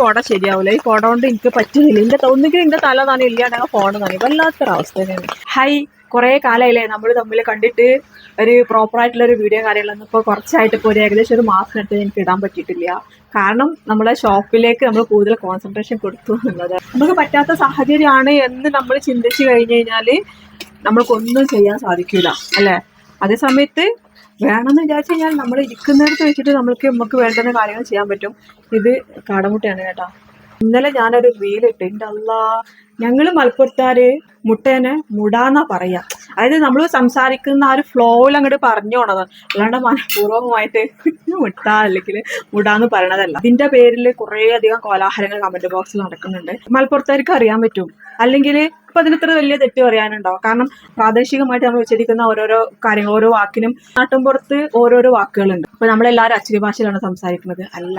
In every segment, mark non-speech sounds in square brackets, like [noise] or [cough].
കോട ശരിയാവില്ല ഈ കോട കൊണ്ട് എനിക്ക് പറ്റുന്നില്ല. എന്റെ ഒന്നുകിൽ എന്റെ തല തന്നെ ഇല്ലാണ്ട് ഫോൺ തന്നെ വല്ലാത്തൊരവസ്ഥ തന്നെയാണ്. ഹൈ കുറേ കാലമായില്ലേ നമ്മൾ തമ്മിൽ കണ്ടിട്ട് ഒരു പ്രോപ്പർ ആയിട്ടുള്ള ഒരു വീഡിയോ കാര്യങ്ങളൊന്നും ഇപ്പോൾ കുറച്ചായിട്ട് ഇപ്പോൾ ഒരു ഏകദേശം ഒരു മാസത്തിനടുത്ത് എനിക്ക് ഇടാൻ പറ്റിയിട്ടില്ല. കാരണം നമ്മളെ ഷോപ്പിലേക്ക് നമ്മൾ കൂടുതൽ കോൺസെൻട്രേഷൻ കൊടുത്തു എന്നുള്ളത്. നമുക്ക് പറ്റാത്ത സാഹചര്യമാണ് എന്ന് നമ്മൾ ചിന്തിച്ചു കഴിഞ്ഞു കഴിഞ്ഞാൽ നമ്മൾക്കൊന്നും ചെയ്യാൻ സാധിക്കില്ല അല്ലേ? അതേ സമയത്ത് വേണമെന്ന് വിചാരിച്ചു കഴിഞ്ഞാൽ നമ്മൾ ഇരിക്കുന്നിടത്ത് വെച്ചിട്ട് നമ്മൾക്ക് നമുക്ക് വേണ്ടുന്ന കാര്യങ്ങൾ ചെയ്യാൻ പറ്റും. ഇത് കാടമുട്ടയാണ് കേട്ടോ. ഇന്നലെ ഞാനൊരു റീലിട്ട് എന്റെ അല്ലാ ഞങ്ങൾ മലപ്പുറത്താര് മുട്ടേനെ മുടാന്നാ പറയാ. അതായത് നമ്മൾ സംസാരിക്കുന്ന ആ ഒരു ഫ്ലോയിൽ അങ്ങോട്ട് പറഞ്ഞു അല്ലാണ്ട് മനഃപൂർവമായിട്ട് [laughs] മുട്ട അല്ലെങ്കിൽ മുടാന്ന് പറയണതല്ല. ഇതിന്റെ പേരിൽ കുറേ അധികം കോലാഹലങ്ങൾ കമന്റ് ബോക്സിൽ നടക്കുന്നുണ്ട്. മലപ്പുറത്താർക്ക് അറിയാൻ പറ്റും. അല്ലെങ്കിൽ ഇപ്പൊ അതിനത്ര വലിയ തെറ്റ് പറയാനുണ്ടോ? കാരണം പ്രാദേശികമായിട്ട് നമ്മൾ ഉച്ചരിക്കുന്ന ഓരോരോ കാര്യങ്ങൾ ഓരോ വാക്കിനും നാട്ടിൻപുറത്ത് ഓരോരോ വാക്കുകളുണ്ട്. അപ്പൊ നമ്മളെല്ലാവരും അച്ചടി ഭാഷയിലാണ് സംസാരിക്കുന്നത്. അല്ല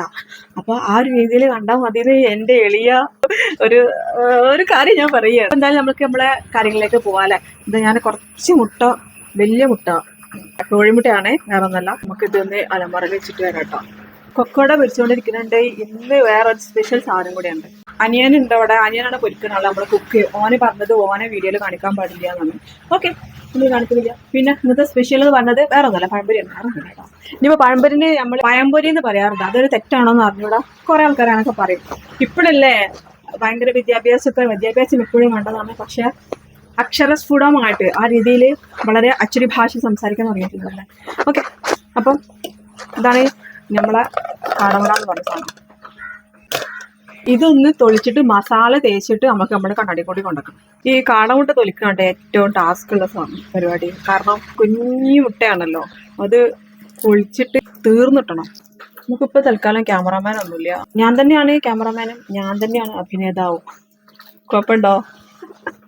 അപ്പൊ ആ ഒരു രീതിയിൽ കണ്ടാൽ മതി എന്റെ എളിയ ഒരു ഒരു കാര്യം ഞാൻ പറയുക എന്തായാലും നമുക്ക് നമ്മളെ കാര്യങ്ങളിലേക്ക് പോവാല്ലേ ഇത് ഞാൻ കുറച്ച് മുട്ട വലിയ മുട്ട കോഴിമുട്ടയാണ്. വേറെ ഒന്നല്ല നമുക്ക് ഇതൊന്ന് അലമറയിൽ വെച്ചിട്ട് വരാം കേട്ടോ. കൊക്കോട പൊരിച്ചുകൊണ്ടിരിക്കുന്നുണ്ട്. ഇന്ന് വേറെ ഒരു സ്പെഷ്യൽ സാധനം കൂടെയുണ്ട്. അനിയനുണ്ട് അവിടെ. അനിയനാണ് പൊരിക്കുന്നത് നമ്മളെ കുക്ക് ഓനെ പറഞ്ഞത് ഓനെ വീഡിയോയിൽ കാണിക്കാൻ പാടില്ല എന്നാണ്. ഓക്കെ കാണിക്കുന്നില്ല. പിന്നെ ഇന്നത്തെ സ്പെഷ്യൽ എന്ന് പറഞ്ഞത് വേറെ ഒന്നല്ല പഴംപൊരിയാണ് വേറെ ഒന്നല്ല കേട്ടോ. ഇനിയിപ്പോൾ നമ്മൾ പഴംപൊരി എന്ന് പറയാറുണ്ട്. അതൊരു തെറ്റാണോ എന്ന് അറിഞ്ഞൂടാ. കുറെ ആൾക്കാരാണൊക്കെ പറയും. ഇപ്പോഴല്ലേ ഭയങ്കര വിദ്യാഭ്യാസത്തെ വിദ്യാഭ്യാസം ഇപ്പോഴും വേണ്ടതാണ്. പക്ഷെ അക്ഷരസ്ഫുടമായിട്ട് ആ രീതിയിൽ വളരെ അച്ചടി ഭാഷ സംസാരിക്കാൻ തുടങ്ങിയിട്ടുണ്ടല്ലേ ഓക്കെ അപ്പം ഇതാണ് നമ്മളെ കാടമുട എന്ന് പറഞ്ഞ സാധനം. ഇതൊന്ന് തൊളിച്ചിട്ട് മസാല തേച്ചിട്ട് നമുക്ക് നമ്മുടെ കണ്ണാടിക്കൂടി കൊണ്ടുവക്കണം. ഈ കാടമുട്ട തൊലിക്കാണ്ട് ഏറ്റവും ടാസ്ക് ഉള്ള പരിപാടി. കാരണം കുഞ്ഞു മുട്ടയാണല്ലോ അത് പൊളിച്ചിട്ട് തീർന്നിട്ടണം. നമുക്കിപ്പോൾ തൽക്കാലം ക്യാമറാമാൻ ഒന്നുമില്ല. ഞാൻ തന്നെയാണ് ക്യാമറാമാനും ഞാൻ തന്നെയാണ് അഭിനേതാവും. കുഴപ്പമുണ്ടോ?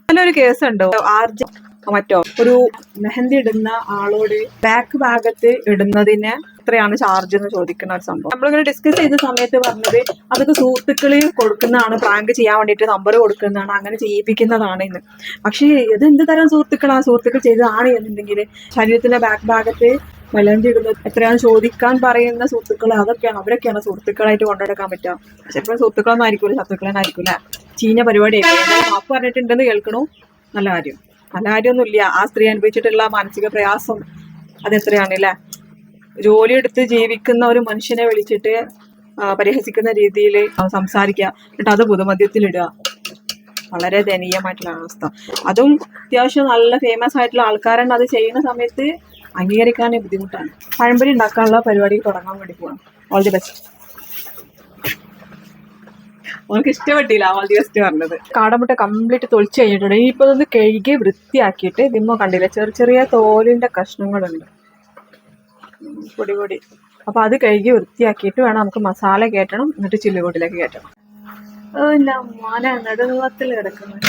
നല്ലൊരു കേസുണ്ടോ ആർജ മറ്റോ ഒരു മെഹന്തി ഇടുന്ന ആളോട് ബാക്ക് ഭാഗത്ത് ഇടുന്നതിന് എത്രയാണ് ചാർജ് എന്ന് ചോദിക്കുന്ന ഒരു സംഭവം. നമ്മളിങ്ങനെ ഡിസ്കസ് ചെയ്ത സമയത്ത് പറഞ്ഞത് അതൊക്കെ സുഹൃത്തുക്കളിൽ കൊടുക്കുന്നതാണ് പ്രാങ്ക് ചെയ്യാൻ വേണ്ടിട്ട് നമ്പർ കൊടുക്കുന്നതാണ് അങ്ങനെ ചെയ്യിപ്പിക്കുന്നതാണ് എന്ന്. പക്ഷേ ഇത് എന്ത് തരം സുഹൃത്തുക്കളാ? സുഹൃത്തുക്കൾ ചെയ്തതാണ് എന്നുണ്ടെങ്കിൽ ശരീരത്തിന്റെ ബാക്ക് ഭാഗത്ത് മെലഞ്ചി ഇടുന്നത് എത്രയാണ് ചോദിക്കാൻ പറയുന്ന സുഹൃത്തുക്കൾ അതൊക്കെയാണ് അവരൊക്കെയാണ് സുഹൃത്തുക്കളായിട്ട് കൊണ്ടുനടക്കാൻ പറ്റുക. ചിലപ്പോൾ സുഹൃത്തുക്കളൊന്നും ആയിരിക്കില്ല ശത്രുക്കളൊന്നും ആയിരിക്കില്ല ചീഞ്ഞ പരിപാടിയായിരിക്കും. മാപ്പ് പറഞ്ഞിട്ടുണ്ടെന്ന് കേൾക്കണു. നല്ല കാര്യം. കാര്യമൊന്നുമില്ല ആ സ്ത്രീ അനുഭവിച്ചിട്ടുള്ള മാനസിക പ്രയാസം അതെത്രയാണ് ജോലി എടുത്ത് ജീവിക്കുന്ന ഒരു മനുഷ്യനെ വിളിച്ചിട്ട് പരിഹസിക്കുന്ന രീതിയിൽ സംസാരിക്കുക. എന്നിട്ട് അത് പുതുമദ്യത്തിലിടുക വളരെ ദയനീയമായിട്ടുള്ള അവസ്ഥ. അതും അത്യാവശ്യം നല്ല ഫേമസ് ആയിട്ടുള്ള ആൾക്കാരാണ്. അത് ചെയ്യുന്ന സമയത്ത് അംഗീകരിക്കാൻ ബുദ്ധിമുട്ടാണ്. പഴംപൊരി ഉണ്ടാക്കാനുള്ള പരിപാടി തുടങ്ങാൻ വേണ്ടി പോകണം ഓൾ ദി ബെസ്റ്റ് അവർക്ക് ഇഷ്ടപ്പെട്ടില്ല ബെസ്റ്റ് പറഞ്ഞത്. കാടമുട്ട കംപ്ലീറ്റ് തൊളിച്ച് കഴിഞ്ഞിട്ടുണ്ട്. ഇനിയിപ്പോൾ ഒന്ന് കഴുകി വൃത്തിയാക്കിയിട്ട് ഇതിമ്മ കണ്ടില്ല? ചെറിയ ചെറിയ തോലിന്റെ കഷ്ണങ്ങളുണ്ട്. പൊടി പൊടി. അപ്പൊ അത് കഴുകി വൃത്തിയാക്കിയിട്ട് വേണം നമുക്ക് മസാല കയറ്റണം എന്നിട്ട് ചില്ലുകൂട്ടിലേക്ക് കയറ്റണം ഇല്ല മന നെടുനീളത്തിൽ കിടക്കുന്നത്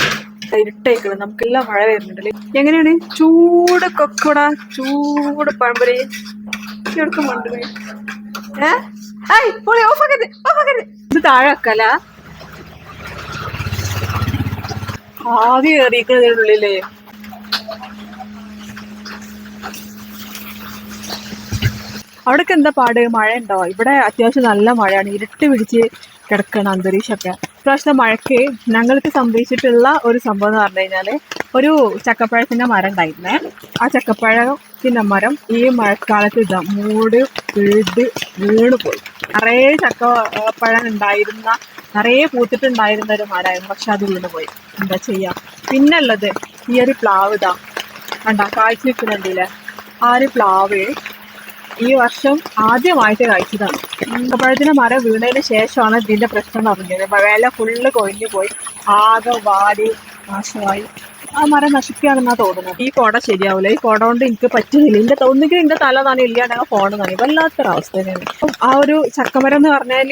ഇരുട്ടേക്കണം. നമുക്കെല്ലാം മഴ വരുന്നുണ്ടല്ലേ? എങ്ങനെയാണ്? ചൂട് കൊക്കട. ചൂട് പഴമ്പരേ ഏ? ഓഫ് ഓഫാക്കരുത് ഇത് താഴെ വെക്കല? ആവി കയറിയിരിക്കുന്നതിനുള്ളിലേ അവിടൊക്കെ എന്താ പാട്? മഴ ഉണ്ടോ ഇവിടെ അത്യാവശ്യം നല്ല മഴയാണ്. ഇരുട്ട് പിടിച്ച് കിടക്കണം അന്തരീക്ഷമൊക്കെ. ഇപ്രാവശ്യത്തെ മഴയ്ക്ക് ഞങ്ങൾക്ക് സംഭവിച്ചിട്ടുള്ള ഒരു സംഭവം എന്ന് പറഞ്ഞു കഴിഞ്ഞാൽ ഒരു ചക്കപ്പഴത്തിന്റെ മരം ഉണ്ടായിരുന്നേ. ആ ചക്കപ്പഴത്തിന്റെ മരം ഈ മഴക്കാലത്ത് ഇതാ മൂട് വീട് വീണ് പോയി. നിറയെ ചക്കപ്പഴം ഉണ്ടായിരുന്ന നിറയെ പൂത്തിട്ടുണ്ടായിരുന്ന ഒരു മരമായിരുന്നു പക്ഷെ അത് വീണ് പോയി. എന്താ ചെയ്യാ? പിന്നുള്ളത് ഈ ഒരു പ്ലാവ് ഇതാ. കണ്ട കാഴ്ച നിൽക്കുന്നുണ്ടല്ലേ ആ ഒരു പ്ലാവ് ഈ വർഷം ആദ്യമായിട്ട് കഴിച്ചതാണ് അപ്പോഴത്തിന് മരം വീണതിന് ശേഷമാണ് ഇതിന്റെ പ്രശ്നം അറിഞ്ഞത് വില ഫുള്ള് കൊഴിഞ്ഞു പോയി. ആകെ വാടി നാശമായി. ആ മരം നശിക്കുകയാണെന്നാ തോന്നുന്നത്. ഈ കോട ശരിയാവില്ല ഈ കോട കൊണ്ട് എനിക്ക് പറ്റുന്നില്ല. എന്റെ ഒന്നുകിൽ എന്റെ തല തന്നെ ഇല്ലാണ്ട് ഫോൺ തന്നെ വല്ലാത്തൊരവസ്ഥ തന്നെയാണ്. ആ ഒരു ചക്കമരം എന്ന് പറഞ്ഞാൽ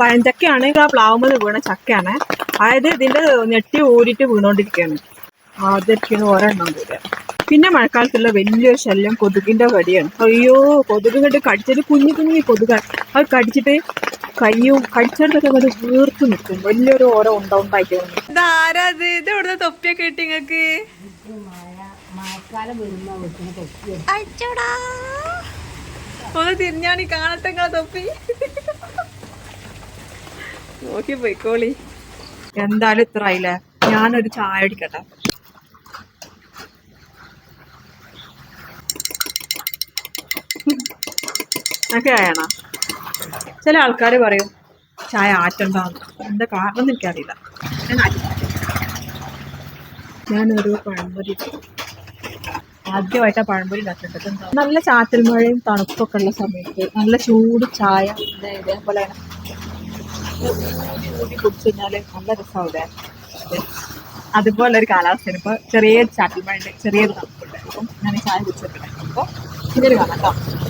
പഴഞ്ചക്കയാണ്. ആ പ്ലാവുമ്പോൾ വീണ ചക്കയാണ്. അതായത് ഇതിന്റെ ഞെട്ടി ഊരിട്ട് വീണോണ്ടിരിക്കുകയാണ് ആദ്യം ഒരെണ്ണം കൂടെ. പിന്നെ മഴക്കാലത്തുള്ള വലിയൊരു ശല്യം കൊതുകിന്റെ കടിയാണ് അയ്യോ കൊതുക് കണ്ട് കടിച്ചിട്ട് കുഞ്ഞു കുഞ്ഞു കൊതുക. അത് കടിച്ചിട്ട് കയ്യും കടിച്ചെടുത്തൊക്കെ അത് വീർത്ത് നിൽക്കും വലിയൊരു ഓരോ ഉണ്ട ഉണ്ടായിട്ട് ഇതാരത് ഇത്? ഇവിടുത്തെ തൊപ്പിയൊക്കെ കിട്ടി നിങ്ങക്ക് ഒന്ന് തിരിഞ്ഞാണി കാണട്ടെ നിങ്ങളെ തൊപ്പി. നോക്കി പോയിക്കോളി. എന്തായാലും ഇത്ര ആയില്ലേ? ഞാനൊരു ചായ അടിക്കട്ടെ ഒക്കെ ആയണ ചില ആൾക്കാർ പറയും ചായ ആറ്റണ്ടാന്ന് എന്താ കാരണം എന്ന് എനിക്കറിയില്ല. ഞാൻ ഞാനൊരു പഴംപൊരി ആദ്യമായിട്ടാണ് പഴംപൊരി ഉണ്ടാക്കേണ്ടത്. നല്ല ചാറ്റൽ മഴയും തണുപ്പൊക്കെ ഉള്ള സമയത്ത് നല്ല ചൂട് ചായ ഇതേപോലെ ഊതി നല്ല രസമാവില്ലേ അതുപോലെ ഒരു കാലാവസ്ഥയാണ്. ഇപ്പൊ ചെറിയ ചാറ്റൽ മഴ ചെറിയൊരു തണുപ്പുണ്ട്. അപ്പം ഞാൻ ചായ കുടിച്ചിട്ടുണ്ട് അപ്പൊ ഇതൊരു കാണാം കേട്ടോ.